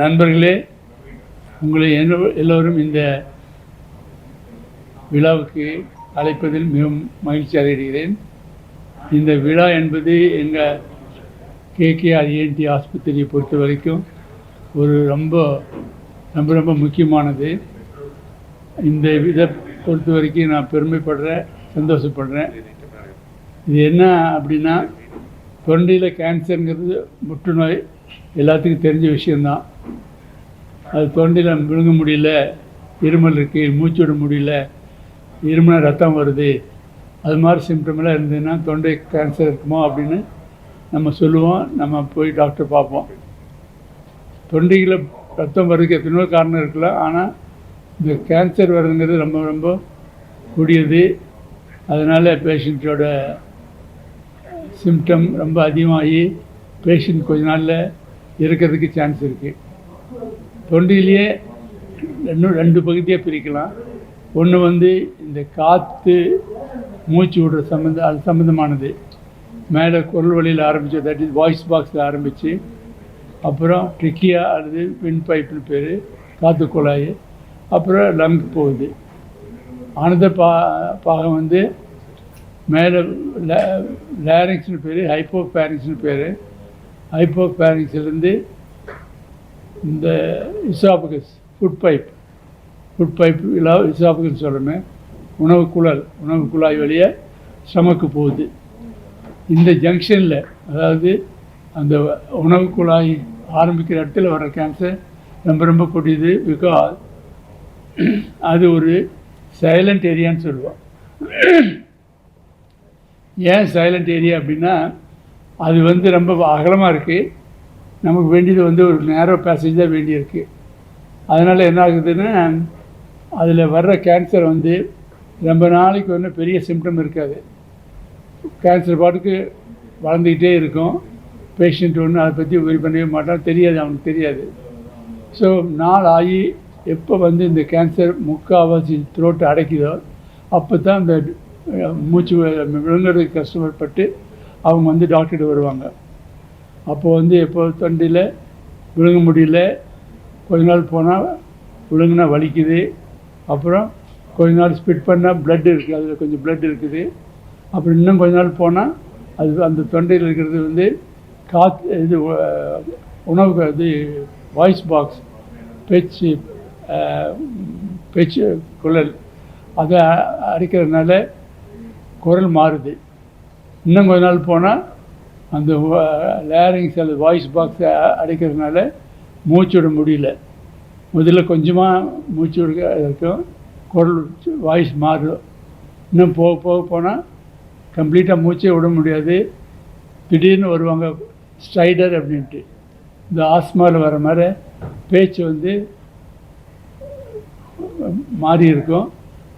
நண்பர்களே உங்களை எல்லோரும் இந்த விழாவுக்கு அழைப்பதில் மிகவும் மகிழ்ச்சி அடைகிறேன் இந்த விழா என்பது எங்கள் கேகேஆர் இஎன்டி ஆஸ்பத்திரியை பொறுத்த வரைக்கும் ஒரு ரொம்ப ரொம்ப ரொம்ப முக்கியமானது இந்த இதை பொறுத்த வரைக்கும் நான் பெருமைப்படுறேன் சந்தோஷப்படுறேன் இது என்ன அப்படின்னா தொண்டையில் கேன்சருங்கிறது புற்றுநோய் எல்லாத்துக்கும் தெரிஞ்ச விஷயந்தான் அது தொண்டையில் விழுங்க முடியல இருமல் இருக்குது மூச்சு விட முடியல இருமல் ரத்தம் வருது அது மாதிரி சிம்டமெல்லாம் இருந்ததுன்னா தொண்டை கேன்சர் இருக்குமோ அப்படின்னு நம்ம சொல்லுவோம் நம்ம போய் டாக்டர் பார்ப்போம் தொண்டையில் ரத்தம் வர்றதுக்கு எத்தனையோ காரணம் இருக்கலாம் ஆனால் இந்த கேன்சர் வருதுங்கிறது ரொம்ப ரொம்ப கூடியது அதனால் பேஷண்ட்டோட சிம்டம் ரொம்ப அதிகமாகி பேஷண்ட் கொஞ்ச நாளில் இருக்கிறதுக்கு சான்ஸ் இருக்குது தொண்டிலேயே ரெண்டும் ரெண்டு பகுதியாக பிரிக்கலாம் ஒன்று வந்து இந்த காற்று மூச்சு விடுற சம்மந்த அது சம்மந்தமானது மேலே குரல் வழியில் ஆரம்பித்து தட் இஸ் வாய்ஸ் பாக்ஸில் ஆரம்பித்து அப்புறம் ட்ரிக்கியா அல்லது பின் பைப்பில் பேர் காற்று குழாய் அப்புறம் லங் போகுது அடுத்த பா பாகம் வந்து மேலே லே லேரிங்ஸ்னு பேர் ஹைப்போ பேரிங்ஸ்னு பேர் ஹைப்போ பேரிக்ஸிலிருந்து இந்த இசாபகஸ் ஃபுட் பைப் ஃபுட் பைப் இல்லா இசாபகஸ் சொல்கிறோமே உணவு குழல் உணவு குழாய் வழியே சமக்கு போகுது இந்த ஜங்ஷனில் அதாவது அந்த உணவு குழாய் ஆரம்பிக்கிற இடத்துல வர கேன்சர் ரொம்ப ரொம்ப கொடியுது பிகாஸ் அது ஒரு சைலண்ட் ஏரியான்னு சொல்லுவோம் ஏன் சைலண்ட் ஏரியா அப்படின்னா அது வந்து ரொம்ப அகலமாக இருக்குது நமக்கு வேண்டியது வந்து ஒரு நேரோ பேசேஜ் தான் வேண்டியிருக்கு அதனால் என்ன ஆகுதுன்னா அதில் வர்ற கேன்சர் வந்து ரொம்ப நாளைக்கு ஒன்றும் பெரிய சிம்டம் இருக்காது கேன்சர் பாட்டுக்கு வளர்ந்துக்கிட்டே இருக்கும் பேஷண்ட் ஒன்று அதை பற்றி உதவி பண்ணவே மாட்டான் தெரியாது அவனுக்கு தெரியாது ஸோ நாள் ஆகி எப்போ வந்து இந்த கேன்சர் முக்கால்வாசி த்ரோட்டை அடைக்குதோ அப்போ தான் இந்த மூச்சு விழுங்குறதுக்கு கஷ்டப்பட்டு அவங்க வந்து டாக்டர்கிட்ட வருவாங்க அப்போது வந்து எப்போ தொண்டையில் விழுங்க முடியல கொஞ்ச நாள் போனால் விழுங்கினா வலிக்குது அப்புறம் கொஞ்ச நாள் ஸ்பிட் பண்ணால் ப்ளட் இருக்குது அதில் கொஞ்சம் பிளட் இருக்குது அப்புறம் இன்னும் கொஞ்ச நாள் போனால் அது அந்த தொண்டையில் இருக்கிறது வந்து காற்று இது உணவு இது வாய்ஸ் பாக்ஸ் பேச்சு பேச்சு குழல் அதை அடிக்கிறதுனால குரல் மாறுது இன்னும் கொஞ்ச நாள் போனால் அந்த லேரிங்ஸ் அல்லது வாய்ஸ் பாக்ஸை அடைக்கிறதுனால மூச்சு விட முடியல முதல்ல கொஞ்சமாக மூச்சு விட இருக்கும் குரல் வாய்ஸ் மாறும் இன்னும் போக போக போனால் கம்ப்ளீட்டாக மூச்சே விட முடியாது திடீர்னு வருவாங்க ஸ்ட்ரைடர் அப்படின்ட்டு இந்த ஆஸ்மாவில் வர மாதிரி பேச்சு வந்து மாறி இருக்கும்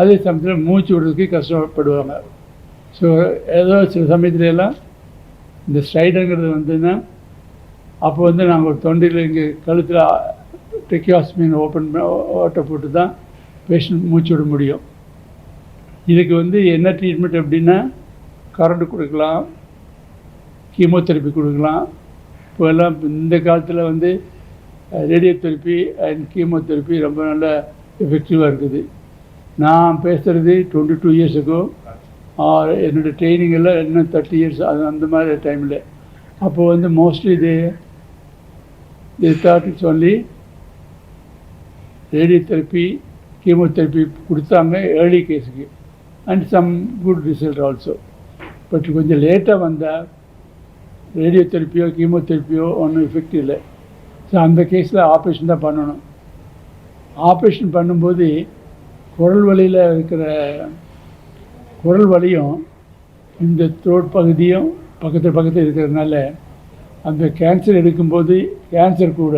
அதே சமயத்தில் மூச்சு விடுறதுக்கு கஷ்டப்படுவாங்க ஸோ ஏதோ சில சமயத்தில் எல்லாம் இந்த ஸ்ட்ரைடுங்கிறது வந்துன்னா அப்போ வந்து நாங்கள் ஒரு தொண்டையில் இங்கே கழுத்தில் டெக்கியாஸ்மின் ஓப்பன் ஓட்டை போட்டு தான் பேஷண்ட் மூச்சு விட முடியும் இதுக்கு வந்து என்ன ட்ரீட்மெண்ட் அப்படின்னா கரண்ட் கொடுக்கலாம் கீமோதெரப்பி கொடுக்கலாம் இப்போ எல்லாம் இந்த காலத்தில் வந்து ரேடியோ தெரப்பி அண்ட் கீமோதெரப்பி ரொம்ப நல்ல எஃபெக்டிவாக இருக்குது நான் பேசுகிறது டுவெண்ட்டி டூ இயர்ஸுக்கும் என்னோடய எல்லாம் இன்னும் தேர்ட்டி இயர்ஸ் அது அந்த மாதிரி டைமில் அப்போது வந்து mostly they they that it's only radio therapy chemotherapy கொடுத்தாங்க ஏர்லி கேஸுக்கு and some good result also but கொஞ்சம் லேட்டாக வந்தால் ரேடியோ தெரப்பியோ தெரப்பியோ ஒன்றும் எஃபெக்ட் இல்லை ஸோ அந்த கேஸில் ஆப்ரேஷன் தான் பண்ணணும் ஆப்ரேஷன் பண்ணும்போது குரல் வழியில் இருக்கிற குரல் வலியும் இந்த த்ரோட் பகுதியும் பக்கத்து பக்கத்தில் இருக்கிறதுனால அந்த கேன்சர் எடுக்கும்போது கேன்சர் கூட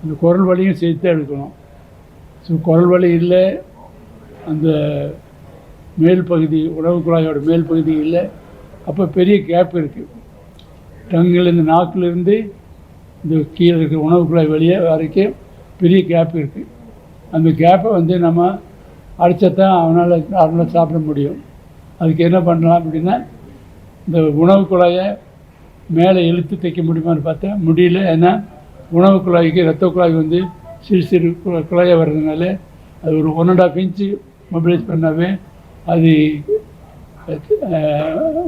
அந்த குரல் வலியும் சேர்த்து தான் எடுக்கணும் ஸோ குரல் வலி இல்லை அந்த மேல் பகுதி உணவு குழாயோட மேல் பகுதி இல்லை அப்போ பெரிய கேப் இருக்குது டங்கிலேருந்து நாக்கிலிருந்து இந்த கீழே இருக்கிற உணவு குழாய் வழியாக வரைக்கும் பெரிய கேப் இருக்குது அந்த கேப்பை வந்து நம்ம அடித்தா அவனால் நார்மலாக சாப்பிட முடியும் அதுக்கு என்ன பண்ணலாம் அப்படின்னா இந்த உணவு குழாயை மேலே இழுத்து தைக்க முடியுமான்னு பார்த்தா முடியல ஏன்னா உணவு குழாய்க்கு ரத்த குழாய் வந்து சிறு சிறு குழாயாக வர்றதுனால அது ஒரு one and half inch mobilise பண்ணாவே அது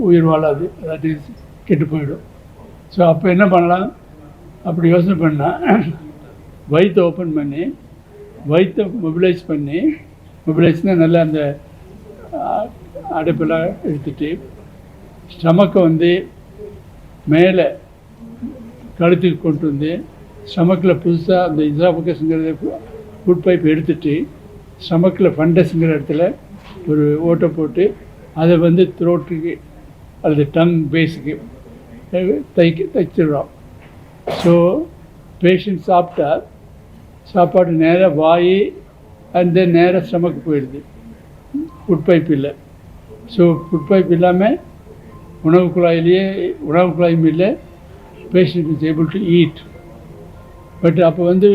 உயிர் வாழாது அதாவது கெட்டு போயிடும் ஸோ அப்போ என்ன பண்ணலாம் அப்படி யோசனை பண்ணால் வயிற்றை ஓப்பன் பண்ணி வயிற்றை மொபிலைஸ் பண்ணி மொபிலைஸ்னால் நல்லா அந்த அடைப்பெல்லாம் எடுத்துட்டு ஸ்டமக்கை வந்து மேலே கழுத்துக்கு கொண்டு வந்து ஸ்டமக்கில் புதுசாக அந்த இசாபக்கஸ்ங்கிறத ஃபுட் பைப் எடுத்துட்டு ஸ்டமக்கில் ஃபண்டஸ்ங்கிற இடத்துல ஒரு ஓட்டை போட்டு அதை வந்து த்ரோட்டுக்கு அல்லது டங் பேஸுக்கு தைக்க தைச்சிடுறோம் ஸோ பேஷண்ட் சாப்பிட்டா சாப்பாடு நேராக வாய் அண்ட் தென் நேராக ஸ்டமக்கு போயிடுது பைப் இல்லை ஸோ ஃபுட் பைப் இல்லாமல் உணவு குழாயிலேயே உணவு குழாயும் இல்லை patient is able to eat but அப்போ வந்து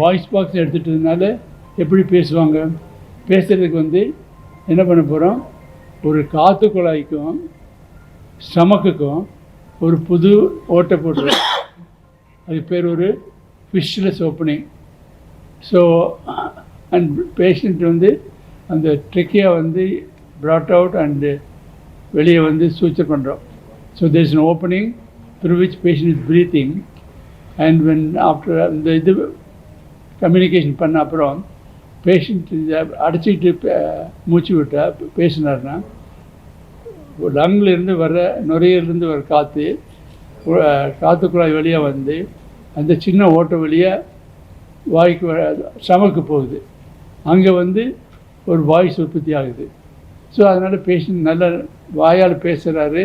வாய்ஸ் பாக்ஸ் எடுத்துட்டதுனால எப்படி பேசுவாங்க பேசுகிறதுக்கு வந்து என்ன பண்ண போகிறோம் ஒரு காற்று குழாய்க்கும் ஸ்டமக்குக்கும் ஒரு புது ஓட்டை போட்டுருவோம் அது பேர் ஒரு ஃபிஷ்லெஸ் ஓப்பனிங் ஸோ அண்ட் பேஷண்ட் வந்து அந்த ட்ரிக்கியை வந்து ப்ராட் அவுட் அண்டு வெளியே வந்து சூச்சர் பண்ணுறோம் so there is an opening through which patient is breathing and when after அந்த இது கம்யூனிகேஷன் பண்ண அப்புறம் பேஷண்ட் அடைச்சிக்கிட்டு மூச்சு விட்டால் பேசினார்னா லங்கிலிருந்து வர்ற நுரையிலிருந்து வர காற்று காற்றுக்குழாய் வழியாக வந்து அந்த சின்ன ஓட்டை வழியாக வாய்க்கு சமக்கு போகுது அங்கே வந்து ஒரு வாய்ஸ் உற்பத்தி ஆகுது ஸோ அதனால் பேஷண்ட் நல்ல வாயால் பேசுகிறாரு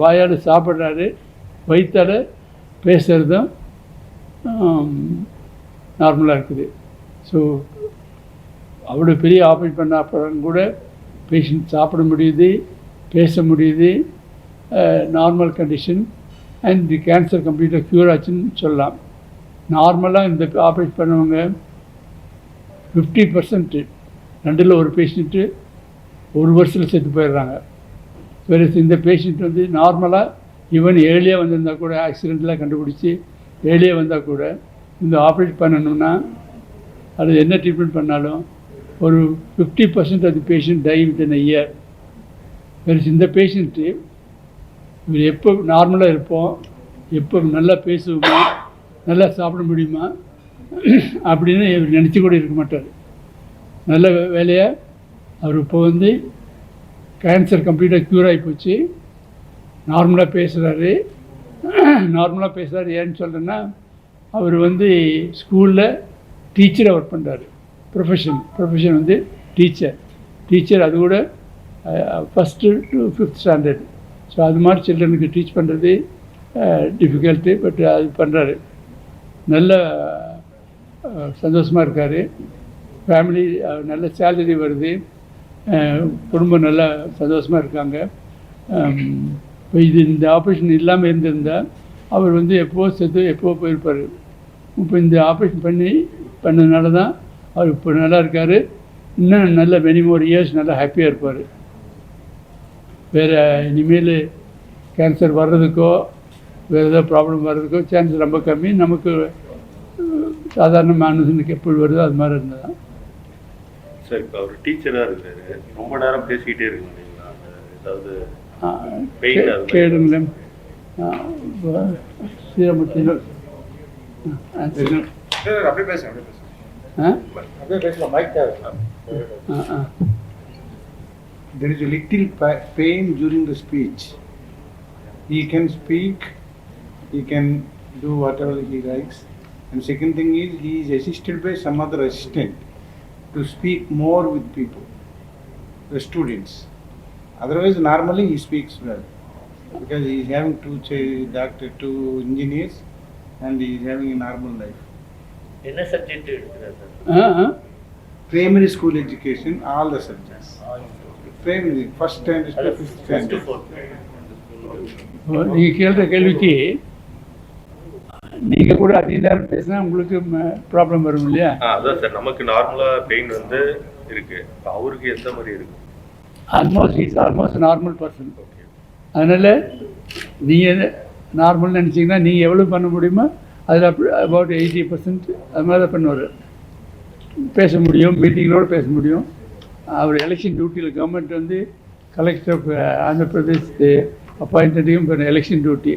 வாயால் சாப்பிட்றாரு வயிற்றால் பேசுகிறதும் நார்மலாக இருக்குது ஸோ அவ்வளோ பெரிய ஆப்ரேட் பண்ண அப்புறம் கூட பேஷண்ட் சாப்பிட முடியுது பேச முடியுது normal condition and the cancer கம்ப்ளீட்டாக க்யூர் ஆச்சுன்னு சொல்லலாம் நார்மலாக இந்த ஆப்ரேட் பண்ணவங்க ஃபிஃப்டி பர்சன்ட்டு ரெண்டில் ஒரு பேஷண்ட்டு ஒரு வருஷத்தில் செத்து போயிடுறாங்க வேறு இந்த பேஷண்ட் வந்து நார்மலாக ஈவன் ஏர்லியாக வந்திருந்தால் கூட ஆக்சிடெண்ட்லாம் கண்டுபிடிச்சி ஏர்லியாக வந்தால் கூட இந்த ஆப்ரேட் பண்ணணும்னா அது என்ன ட்ரீட்மெண்ட் பண்ணாலும் ஒரு ஃபிஃப்டி பர்சன்ட் அது patient die with an year வேறு இந்த பேஷண்ட்டு இவர் எப்போ நார்மலாக இருப்போம் எப்போ நல்லா பேசுவோமோ நல்லா சாப்பிட முடியுமா அப்படின்னு இவர் நினச்சி கூட இருக்க மாட்டார் நல்ல வேலையை அவர் இப்போ வந்து கேன்சர் கம்ப்ளீட்டாக க்யூர் ஆகி போச்சு நார்மலாக பேசுகிறாரு நார்மலாக பேசுகிறாரு ஏன்னு சொல்கிறேன்னா அவர் வந்து ஸ்கூலில் டீச்சராக ஒர்க் பண்ணுறாரு ப்ரொஃபஷன் ப்ரொஃபஷன் வந்து டீச்சர் டீச்சர் அது கூட first to fifth standard so அது மாதிரி சில்ட்ரனுக்கு டீச் பண்ணுறது டிஃபிகல்ட்டு பட் அது பண்ணுறாரு நல்ல சந்தோஷமாக இருக்கார் ஃபேமிலி நல்ல சேலரி வருது குடும்பம் நல்லா சந்தோஷமாக இருக்காங்க இப்போ இது இந்த ஆப்ரேஷன் இல்லாமல் இருந்திருந்தால் அவர் வந்து எப்போ செத்து எப்போ போயிருப்பார் இப்போ இந்த ஆப்ரேஷன் பண்ணி பண்ணதுனால தான் அவர் இப்போ நல்லா இருக்கார் இன்னும் நல்ல மெனி மோர் இயர்ஸ் நல்லா ஹாப்பியாக இருப்பார் வேறு இனிமேல் கேன்சர் வர்றதுக்கோ வேறு ஏதாவது ப்ராப்ளம் வர்றதுக்கோ சான்ஸ் ரொம்ப கம்மி நமக்கு சாதாரண மனுஷனுக்கு எப்படி வருதோ அது மாதிரி தான் சார் இப்போ அவர் டீச்சராக இருக்கார் ரொம்ப நேரம் பேசிக்கிட்டே இருக்கீங்களா ஏதாவது கேளுங்களேன் சீரமத்தினர் அப்படியே பேசுகிறேன் அப்படியே பேசுகிறேன் மைக் தேவை there is a little pain during the speech. He can speak, he can do whatever he likes, And second thing is, he is assisted by some other assistant to speak more with people, the students. Otherwise, normally he speaks well. Because he is having two ch- doctor, two engineers, and he is having a normal life. என்ன subject எடுக்கிறார் sir ah ah Primary school education, all the subjects. Primary, first standard to fifth first standard. Fourth நீங்கள் கேள்ற கேள்விக்கு நீங்கள் கூட அதிக நேரம் பேசினா உங்களுக்கு ப்ராப்ளம் வரும் இல்லையா அதான் சார் நமக்கு நார்மலாக பெயின் வந்து இருக்கு அவருக்கு எந்த மாதிரி இருக்கு almost is almost normal person okay அதனால் நீங்கள் நார்மல் நினச்சிங்கன்னா நீங்கள் எவ்வளவு பண்ண முடியுமோ அதில் அபவுட் எயிட்டி பர்சன்ட் அது மாதிரி தான் பண்ணுவார் பேச முடியும் மீட்டிங்களோடு பேச முடியும் அவர் எலெக்ஷன் டியூட்டியில் கவர்மெண்ட் வந்து கலெக்டர் ஆந்திர பிரதேஷ் அப்பாயிண்டடையும் எலெக்ஷன் டியூட்டி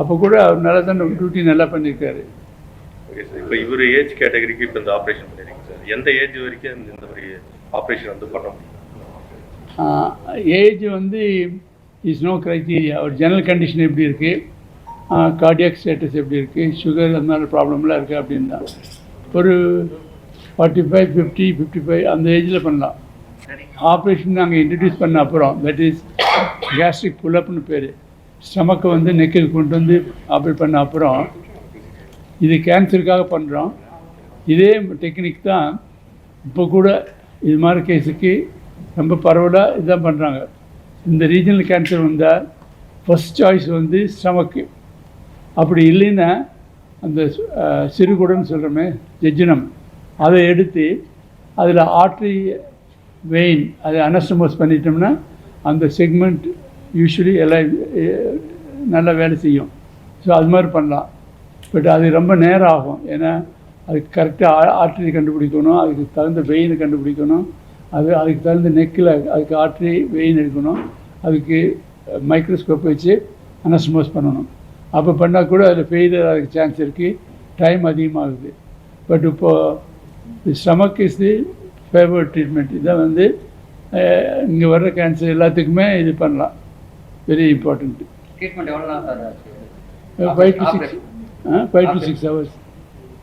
அப்போ கூட அவர் நல்லா தான் டியூட்டி நல்லா பண்ணியிருக்காரு ஓகே சார் இப்போ இவர் ஏஜ் கேட்டகரிக்கு இப்போ இந்த ஆப்ரேஷன் பண்ணியிருக்கீங்க சார் எந்த ஏஜ் வரைக்கும் இந்த மாதிரி ஆப்ரேஷன் வந்து பண்ண முடியும் ஏஜ் வந்து இஸ் நோ க்ரைட்டீரியா அவர் ஜெனரல் கண்டிஷன் எப்படி இருக்குது கார்டியாக் ஸ்டேட்டஸ் எப்படி இருக்குது சுகர் அந்த மாதிரி ப்ராப்ளம்லாம் இருக்குது அப்படின்னு தான் ஒரு forty five fifty fifty five அந்த ஏஜில் பண்ணலாம் ஆப்ரேஷன் நாங்கள் இன்ட்ரடியூஸ் பண்ண அப்புறம் தட் இஸ் கேஸ்ட்ரிக் புல்லப்னு பேர் ஸ்டமக்கை வந்து நெக்கில் கொண்டு வந்து ஆப்ரேட் பண்ண அப்புறம் இது கேன்சருக்காக பண்ணுறோம் இதே டெக்னிக் தான் இப்போ கூட இது மாதிரி கேஸுக்கு ரொம்ப பரவலாக இதுதான் பண்ணுறாங்க இந்த ரீஜனல் கேன்சர் வந்தால் ஃபஸ்ட் சாய்ஸ் வந்து ஸ்டமக்கு அப்படி இல்லைன்னா அந்த சிறுகுடன்னு சொல்கிறோமே ஜெஜினம் அதை எடுத்து அதில் ஆட்ரி வெயின் அதை அனஸ்டமோஸ் பண்ணிட்டோம்னா அந்த செக்மெண்ட் யூஸ்வலி எல்லாம் நல்லா வேலை செய்யும் ஸோ அது மாதிரி பண்ணலாம் பட் அது ரொம்ப நேரம் ஆகும் ஏன்னா அதுக்கு கரெக்டாக ஆற்றி கண்டுபிடிக்கணும் அதுக்கு தகுந்த வெயினை கண்டுபிடிக்கணும் அது அதுக்கு தகுந்த நெக்கில் அதுக்கு ஆற்றி வெயின் எடுக்கணும் அதுக்கு மைக்ரோஸ்கோப் வச்சு அனஸ்மோஸ் பண்ணணும் அப்போ பண்ணால் கூட அதில் ஃபெயிலியர் அதுக்கு சான்ஸ் இருக்குது டைம் அதிகமாகுது பட் இப்போது stomach is the favourite treatment இதை வந்து இங்கே வர்ற கேன்சர் எல்லாத்துக்குமே இது பண்ணலாம் Very important. Treatment uh, uh, 5 to 6 hours.